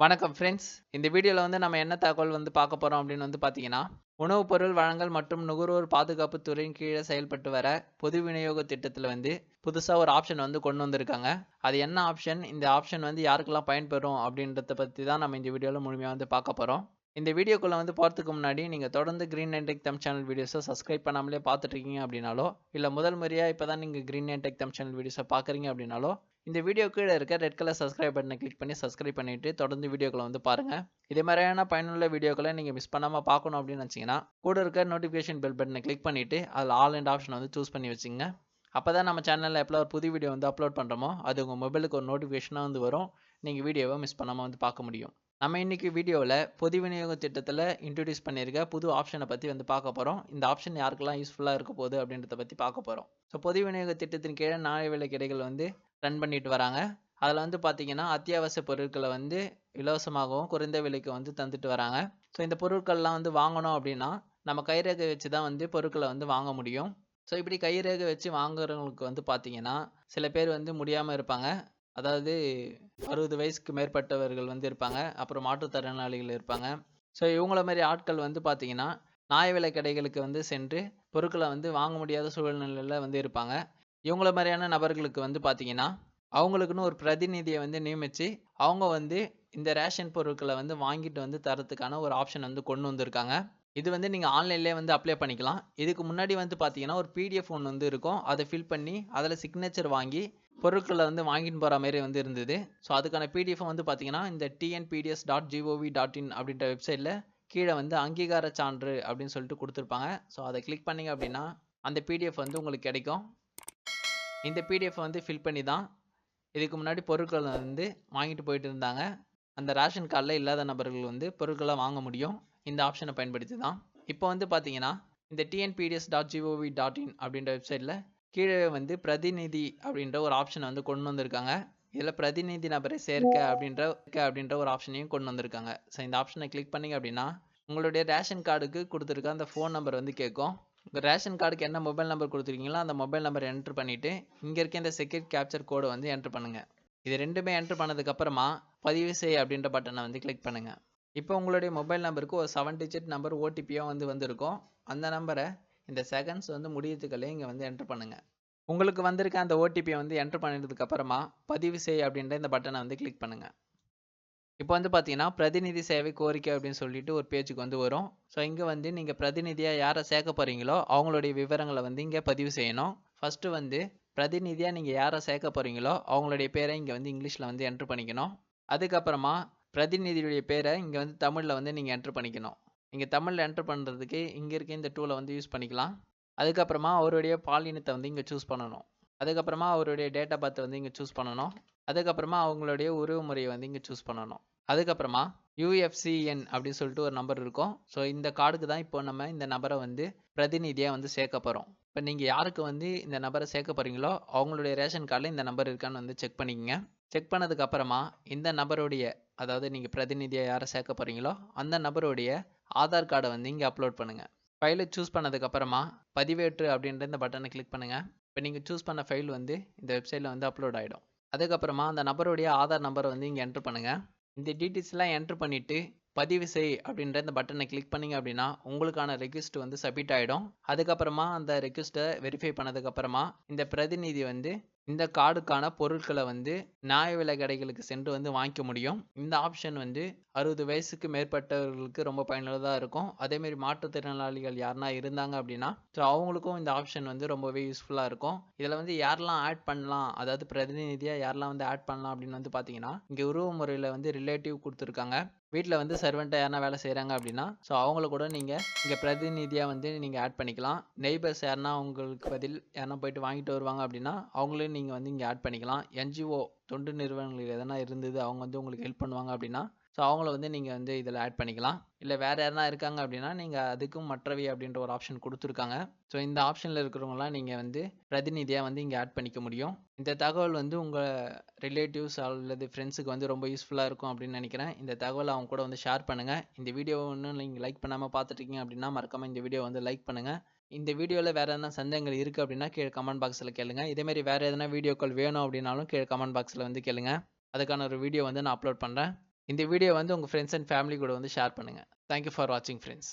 வணக்கம் ஃப்ரெண்ட்ஸ் இந்த வீடியோவில் வந்து நம்ம என்ன தகவல் வந்து பார்க்க போகிறோம் அப்படின்னு வந்து பார்த்தீங்கன்னா உணவுப் பொருள் வழங்கல் மற்றும் நுகர்வோர் பாதுகாப்பு துறையின் கீழே செயல்பட்டு வர பொது விநியோக திட்டத்தில் வந்து புதுசாக ஒரு ஆப்ஷன் வந்து கொண்டு வந்திருக்காங்க. அது என்ன ஆப்ஷன் இந்த ஆப்ஷன் வந்து யாருக்கெல்லாம் பயன்பெறும் அப்படின்றத பற்றி தான் நம்ம இந்த வீடியோவில் முழுமையாக வந்து பார்க்க போகிறோம் இந்த வீடியோக்குள்ளே வந்து போகிறதுக்கு முன்னாடி நீங்கள் தொடர்ந்து க்ரீன் அண்ட் டெக் தம் சேனல் வீடியோஸை சப்ஸ்கிரைப் பண்ணாமலே பார்த்துட்ருக்கீங்க அப்படின்னாலோ இல்லை முதல் முறையாக இப்போ தான் நீங்கள் க்ரீன் அண்ட் டெக் தம் சேனல் வீடியோஸை பார்க்குறீங்க அப்படின்னாலோ இந்த வீடியோ கீழே இருக்க ரெட் கலர் சப்ஸ்கிரைப் பட்டனை கிளிக் பண்ணி சப்ஸ்கிரைப் பண்ணிவிட்டு தொடர்ந்து வீடியோக்களை வந்து பாருங்கள் இதே மாதிரியான பயனுள்ள வீடியோக்களை நீங்கள் மிஸ் பண்ணாமல் பார்க்கணும் அப்படின்னு நினச்சிங்கன்னா கூட இருக்க நோட்டிஃபிகேஷன் பெல் பட்டனை கிளிக் பண்ணிவிட்டு அதில் ஆல் அண்ட் ஆப்ஷன் வந்து சூஸ் பண்ணி வச்சுங்க. அப்போ தான் நம்ம சேனலில் எப்போ ஒரு புது வீடியோ வந்து அப்லோட் பண்ணுறோமோ அது உங்கள் மொபைலுக்கு ஒரு நோட்டிஃபிகேஷனாக வந்து வரும். நீங்கள் வீடியோவை மிஸ் பண்ணாமல் வந்து பார்க்க முடியும். நம்ம இன்றைக்கி வீடியோவில் பொது விநியோக திட்டத்தில் இன்ட்ரடியூஸ் பண்ணியிருக்க புது ஆப்ஷனை பற்றி வந்து பார்க்க போகிறோம் இந்த ஆப்ஷன் யாருக்கெல்லாம் யூஸ்ஃபுல்லாக இருக்க போகுது அப்படின்றத பற்றி பார்க்க போகிறோம் ஸோ பொது விநியோக திட்டத்தின் கீழே நாளை விலை கிடைகள் வந்து ரன் பண்ணிட்டு வராங்க. அதில் வந்து பார்த்தீங்கன்னா அத்தியாவசிய பொருட்களை வந்து இலவசமாகவும் குறைந்த விலைக்கு வந்து தந்துட்டு வராங்க. ஸோ இந்த பொருட்கள்லாம் வந்து வாங்கணும் அப்படின்னா நம்ம கைரேகை வச்சு தான் வந்து பொருட்களை வந்து வாங்க முடியும். ஸோ இப்படி கைரேகை வச்சு வாங்குறவங்களுக்கு வந்து பார்த்தீங்கன்னா சில பேர் வந்து முடியாமல் இருப்பாங்க. அதாவது அறுபது வயசுக்கு மேற்பட்டவர்கள் வந்து இருப்பாங்க. அப்புறம் மாற்றுத்திறனாளிகள் இருப்பாங்க. ஸோ இவங்கள மாதிரி ஆட்கள் வந்து பார்த்தீங்கன்னா நியாய விலை கடைகளுக்கு வந்து சென்று பொருட்களை வந்து வாங்க முடியாத சூழ்நிலையில் வந்து இருப்பாங்க. இவங்கள மாதிரியான நபர்களுக்கு வந்து பார்த்தீங்கன்னா அவங்களுக்குன்னு ஒரு பிரதிநிதியை வந்து நியமித்து அவங்க வந்து இந்த ரேஷன் பொருட்களை வந்து வாங்கிட்டு வந்து தரத்துக்கான ஒரு ஆப்ஷன் வந்து கொண்டு வந்திருக்காங்க. இது வந்து நீங்கள் ஆன்லைன்லேயே வந்து அப்ளை பண்ணிக்கலாம். இதுக்கு முன்னாடி வந்து பார்த்தீங்கன்னா ஒரு பிடிஎஃப் ஒன்று வந்து இருக்கும். அதை ஃபில் பண்ணி அதில் சிக்னேச்சர் வாங்கி பொருட்களை வந்து வாங்கிட்டு போகிற மாதிரி வந்து இருந்தது. ஸோ அதுக்கான பிடிஎஃப் வந்து பார்த்தீங்கன்னா இந்த TNPDS dot G O V dot in அப்படின்ற வெப்சைட்டில் கீழே வந்து அங்கீகார சான்று அப்படின்னு சொல்லிட்டு கொடுத்துருப்பாங்க. ஸோ அதை கிளிக் பண்ணிங்க அப்படின்னா அந்த பிடிஎஃப் வந்து உங்களுக்கு கிடைக்கும். இந்த பிடிஎஃப் வந்து ஃபில் பண்ணி தான் இதுக்கு முன்னாடி பொருட்கள் வந்து வாங்கிட்டு போயிட்டு இருந்தாங்க. அந்த ரேஷன் கார்டில் இல்லாத நபர்கள் வந்து பொருட்களை வாங்க முடியும். இந்த ஆப்ஷனை பயன்படுத்தி தான் இப்போ வந்து பார்த்தீங்கன்னா இந்த TNPDS dot G O V dot in அப்படின்ற வெப்சைட்டில் கீழே வந்து பிரதிநிதி அப்படின்ற ஒரு ஆப்ஷனை வந்து கொண்டு வந்திருக்காங்க. இதில் பிரதிநிதி நபரை சேர்க்க அப்படின்ற அப்படின்ற ஒரு ஆப்ஷனையும் கொண்டு வந்திருக்காங்க. ஸோ இந்த ஆப்ஷனை கிளிக் பண்ணிங்க அப்படின்னா உங்களுடைய ரேஷன் கார்டுக்கு கொடுத்துருக்க அந்த ஃபோன் நம்பர் வந்து கேட்கும். உங்கள் ரேஷன் கார்டுக்கு என்ன மொபைல் நம்பர் கொடுத்துருக்கீங்களோ அந்த மொபைல் நம்பர் என்ட்ரு பண்ணிவிட்டு இங்கே இருக்க இந்த செக்யூரிட் கேப்சர் கோடை வந்து என்ட்ரு பண்ணுங்கள் இது ரெண்டுமே என்ட்ரு பண்ணதுக்கப்புறமா பதிவு செய் அப்படின்ற பட்டனை வந்து கிளிக் பண்ணுங்கள் இப்போ உங்களுடைய மொபைல் நம்பருக்கு ஒரு செவன் டிஜிட் நம்பர் ஓடிபியாக வந்து வந்திருக்கும் அந்த நம்பரை இந்த செகண்ட்ஸ் வந்து முடியறதுக்குள்ளே இங்கே வந்து என்ட்ரு பண்ணுங்கள் உங்களுக்கு வந்திருக்க அந்த ஓடிபியை வந்து என்ட்ரு பண்ணிட்டதுக்கப்புறமா பதிவு செய் அப்படின்ற இந்த பட்டனை வந்து கிளிக் பண்ணுங்கள் இப்போ வந்து பார்த்தீங்கன்னா பிரதிநிதி சேவை கோரிக்கை அப்படின்னு சொல்லிட்டு ஒரு பேஜுக்கு வந்து வரும். ஸோ இங்கே வந்து நீங்கள் பிரதிநிதியாக யாரை சேர்க்க போகிறீங்களோ அவங்களுடைய விவரங்களை வந்து இங்கே பதிவு செய்யணும். ஃபஸ்ட்டு வந்து பிரதிநிதியாக நீங்கள் யாரை சேர்க்க போகிறீங்களோ அவங்களுடைய பேரை இங்கே வந்து இங்கிலீஷில் வந்து என்ட்ரு பண்ணிக்கணும். அதுக்கப்புறமா பிரதிநிதியுடைய பேரை இங்கே வந்து தமிழில் வந்து நீங்கள் என்ட்ரு பண்ணிக்கணும். நீங்கள் தமிழில் என்ட்ரு பண்ணுறதுக்கு இங்கே இருக்க இந்த டூலை வந்து யூஸ் பண்ணிக்கலாம். அதுக்கப்புறமா அவருடைய பாலினத்தை வந்து இங்கே சூஸ் பண்ணணும். அதுக்கப்புறமா அவருடைய டேட்டா பர்த் வந்து இங்கே சூஸ் பண்ணணும். அதுக்கப்புறமா அவங்களுடைய உறவு முறையை வந்து இங்கே சூஸ் பண்ணணும். அதுக்கப்புறமா யூஎஃப்சிஎன் அப்படின்னு சொல்லிட்டு ஒரு நம்பர் இருக்கும். ஸோ இந்த கார்டுக்கு தான் இப்போ நம்ம இந்த நபரை வந்து பிரதிநிதியாக வந்து சேர்க்க போகிறோம் இப்போ நீங்கள் யாருக்கு வந்து இந்த நபரை சேர்க்க போகிறீங்களோ அவங்களுடைய ரேஷன் கார்டில் இந்த நம்பர் இருக்கான்னு வந்து செக் பண்ணிக்கங்க. செக் பண்ணதுக்கப்புறமா இந்த நபருடைய அதாவது நீங்கள் பிரதிநிதியாக யாரை சேர்க்க போகிறீங்களோ அந்த நபருடைய ஆதார் கார்டை வந்து இங்கே அப்லோட் பண்ணுங்கள் ஃபைலை சூஸ் பண்ணதுக்கப்புறமா பதிவேற்று அப்படின்ற இந்த பட்டனை கிளிக் பண்ணுங்கள் இப்போ நீங்கள் சூஸ் பண்ண ஃபைல் வந்து இந்த வெப்சைட்டில் வந்து அப்லோட் ஆகிடும் அதுக்கப்புறமா அந்த நபருடைய ஆதார் நம்பரை வந்து இங்கே என்ட்ரு பண்ணுங்கள் இந்த டீட்டெயில்ஸ்லாம் என்ட்ரு பண்ணிவிட்டு பதிவு செய் அப்படின்ற இந்த பட்டனை கிளிக் பண்ணிங்க அப்படின்னா உங்களுக்கான ரெக்வஸ்ட் வந்து சப்மிட் ஆகிடும் அதுக்கப்புறமா அந்த ரெக்வஸ்ட்டை வெரிஃபை பண்ணதுக்கப்புறமா இந்த பிரதிநிதி வந்து இந்த கார்டுக்கான பொருட்களை வந்து நியாய விலை கடைகளுக்கு சென்று வந்து வாங்கிக்க முடியும். இந்த ஆப்ஷன் வந்து அறுபது வயசுக்கு மேற்பட்டவர்களுக்கு ரொம்ப பயனுள்ளதாக இருக்கும். அதேமாரி மாற்றுத்திறனாளிகள் யாருனா இருந்தாங்க அப்படின்னா ஸோ அவங்களுக்கும் இந்த ஆப்ஷன் வந்து ரொம்பவே யூஸ்ஃபுல்லாக இருக்கும். இதில் வந்து யாரெல்லாம் ஆட் பண்ணலாம் அதாவது பிரதிநிதியாக யாரெல்லாம் வந்து ஆட் பண்ணலாம் அப்படின்னு வந்து பார்த்தீங்கன்னா இங்கே உருவ முறையில் வந்து ரிலேட்டிவ் கொடுத்துருக்காங்க. வீட்டில் வந்து சர்வெண்ட்டாக யாரா வேலை செய்கிறாங்க அப்படின்னா ஸோ அவங்கள கூட நீங்கள் இங்கே பிரதிநிதியாக வந்து நீங்கள் ஆட் பண்ணிக்கலாம். நெய்பர்ஸ் யாருனா உங்களுக்கு பதில் யாருனா போயிட்டு வாங்கிட்டு வருவாங்க அப்படின்னா அவங்களையும் நீங்கள் வந்து இங்கே ஆட் பண்ணிக்கலாம். என்ஜிஓ தொண்டு நிறுவனங்கள் எதனா இருந்தது அவங்க வந்து உங்களுக்கு ஹெல்ப் பண்ணுவாங்க அப்படின்னா ஸோ அவங்கள வந்து நீங்கள் வந்து இதில் ஆட் பண்ணிக்கலாம். இல்லை வேறு யாருனா இருக்காங்க அப்படின்னா நீங்கள் அதுக்கும் மற்றவை அப்படின்ற ஒரு ஆப்ஷன் கொடுத்துருக்காங்க. ஸோ இந்த ஆப்ஷனில் இருக்கிறவங்களாம் நீங்கள் வந்து பிரதிநிதியாக வந்து இங்கே ஆட் பண்ணிக்க முடியும். இந்த தகவல் வந்து உங்கள் ரிலேட்டிவ்ஸ் அல்லது ஃப்ரெண்ட்ஸுக்கு வந்து ரொம்ப யூஸ்ஃபுல்லாக இருக்கும் அப்படின்னு நினைக்கிறேன். இந்த தகவலை அவங்க கூட வந்து ஷேர் பண்ணுங்கள் இந்த வீடியோ ஒன்றும் நீங்கள் லைக் பண்ணாமல் பார்த்துட்ருக்கீங்க அப்படின்னா மறக்காமல் இந்த வீடியோ வந்து லைக் பண்ணுங்கள் இந்த வீடியோவில் வேறு எதனா சந்தேகங்கள் இருக்குது அப்படின்னா கீழே கமெண்ட் பாக்ஸில் கேளுங்க. இதேமாரி வேறு எதனா வீடியோக்கள் வேணும் அப்படின்னாலும் கீழே கமெண்ட் பாக்ஸில் வந்து கேளுங்க. அதுக்கான ஒரு வீடியோ வந்து நான் அப்லோட் பண்ணுறேன் இந்த வீடியோ வந்து உங்கள் ஃப்ரெண்ட்ஸ் அண்ட் ஃபேமிலி கூட வந்து ஷேர் பண்ணுங்கள் தேங்க்யூ ஃபார் வாட்சிங் ஃப்ரெண்ட்ஸ்